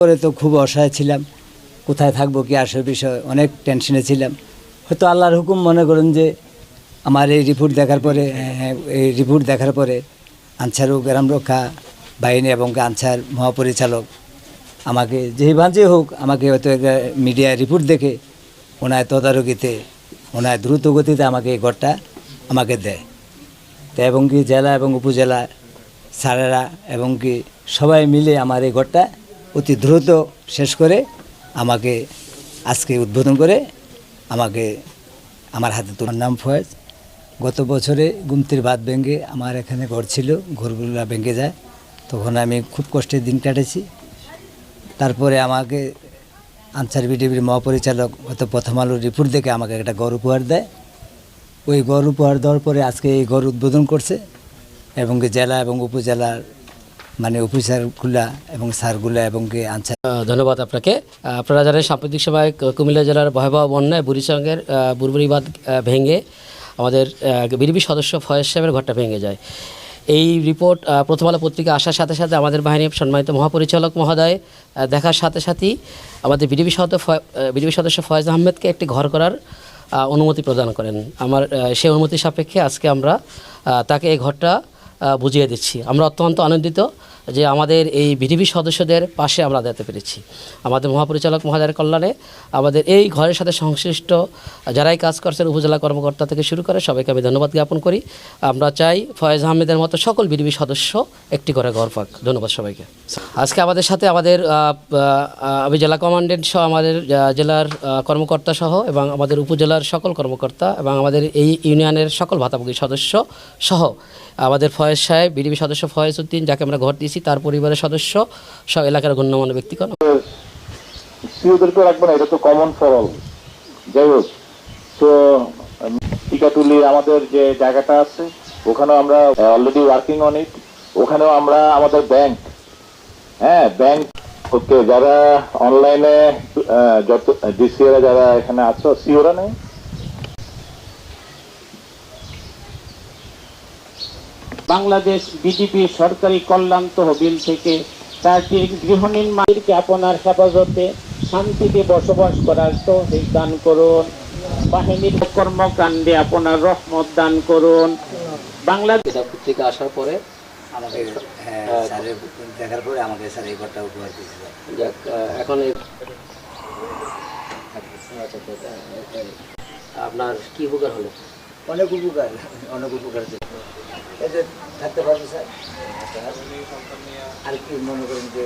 পরে তো খুব অসহায় ছিলাম। কোথায় থাকব কি আসার বিষয়, অনেক টেনশনে ছিলাম। হয়তো আল্লাহর হুকুম মনে করেন যে, আমার এই রিপোর্ট দেখার পরে, এই রিপোর্ট দেখার পরে আনসার ও গ্রাম রক্ষা বাহিনী এবং আনসার মহাপরিচালক আমাকে যেই বাঞ্চে হোক, আমাকে হয়তো মিডিয়া রিপোর্ট দেখে ওনার তদারকিতে, ওনার দ্রুত গতিতে আমাকে এই ঘরটা আমাকে দেয়। তো এবং কি জেলা এবং উপজেলা স্যারেরা এবং কি সবাই মিলে আমার এই ঘরটা অতি দ্রুত শেষ করে আমাকে আজকে উদ্বোধন করে আমাকে আমার হাতে তোমার নাম ফয়েজ। গত বছরে গুমতির বাদ ভেঙে আমার এখানে ঘর ছিল, ঘরগুলো ভেঙে যায়। তখন আমি খুব কষ্টের দিন কাটেছি। তারপরে আমাকে আনসার বিডিবির মহাপরিচালক গত প্রথম আলোর রিপোর্ট দেখে আমাকে একটা ঘর উপহার দেয়। ওই ঘর উপহার দেওয়ার পরে আজকে এই ঘর উদ্বোধন করছে এবং জেলা এবং উপজেলার মানে অফিসারগুলা এবং স্যারগুলা এবং আনসার ধন্যবাদ আপনাকে। আপনারা জানেন সাম্প্রতিক সময় কুমিল্লা জেলার ভয়াবহ বন্যায় বুড়িসঙ্গের বুরবুরি বাঁধ ভেঙে আমাদের বিডিবি সদস্য ফয়েজ সাহেবের ঘরটা ভেঙে যায়। এই রিপোর্ট প্রথম আলো পত্রিকা আসার সাথে সাথে আমাদের বাহিনীর সম্মানিত মহাপরিচালক মহোদয় দেখার সাথে সাথেই আমাদের বিডিবি সদস্য বিডিবি সদস্য ফয়েজ আহমেদকে একটি ঘর করার অনুমতি প্রদান করেন। আমার সেই অনুমতি সাপেক্ষে আজকে আমরা তাকে এই ঘরটা বুঝিয়ে দিচ্ছি। আমরা অত্যন্ত আনন্দিত। যে আমাদের এই বিডিবি সদস্যদের পাশে আমরা দাঁড়াতে পেরেছি। আমাদের মহাপরিচালক মহাজারের কল্যাণে আমাদের এই ঘরের সাথে সংশ্লিষ্ট যারাই কাজ করছেন, উপজেলা কর্মকর্তা থেকে শুরু করে সবাইকে আমি ধন্যবাদ জ্ঞাপন করি। আমরা চাই ফয়েজ আহমেদের মতো সকল বিডিবি সদস্য একটি করে ঘর পাক। ধন্যবাদ সবাইকে। আজকে আমাদের সাথে আমাদের আমি জেলা কমান্ডেন্ট সহ আমাদের জেলার কর্মকর্তা সহ এবং আমাদের উপজেলার সকল কর্মকর্তা এবং আমাদের এই ইউনিয়নের সকল ভাতাভোগী সদস্য সহ আমাদের ফয়েজ সাহেব, বিডিবি সদস্য ফয়েজ উদ্দিন, যাকে আমরা ঘর দিয়েছি তার পরিবারের সদস্য সব এলাকার গণ্যমান্য ব্যক্তিগণ। সিওদেরকে রাখব না, এটা তো কমন ফর অল যাই হোক, তো টিকাটুলি আমাদের যে জায়গাটা আছে, ওখানেও আমরা অলরেডি ওয়ার্কিং অন ইট ওখানেও আমরা আমাদের ব্যাংক হ্যাঁ ব্যাংক ওকে যারা অনলাইনে যত ডিসিএরা যারা এখানে আছো সিওরা নেই। বাংলাদেশ বিজেপি সরকারি কল্যাণ তহবিল থেকে চারটি গৃহ নির্মাণকে আপনার হেফাজতে শান্তিতে বসবাস করার তৌফিক দান করুন। বাহিনীর কর্মকাণ্ডে আপনার রহমত দান করুন। বাংলাদেশ পত্রিকা আসার পরে হ্যাঁ দেখার পরে আমাকে স্যার এই ঘরটা উপহার দিয়েছিল। যাক, আহ, এখন আপনার কি উপকার হলো? অনেক উপকার অনেক উপকার যে থাকতে পারবে স্যার? আর কি মনে করেন যে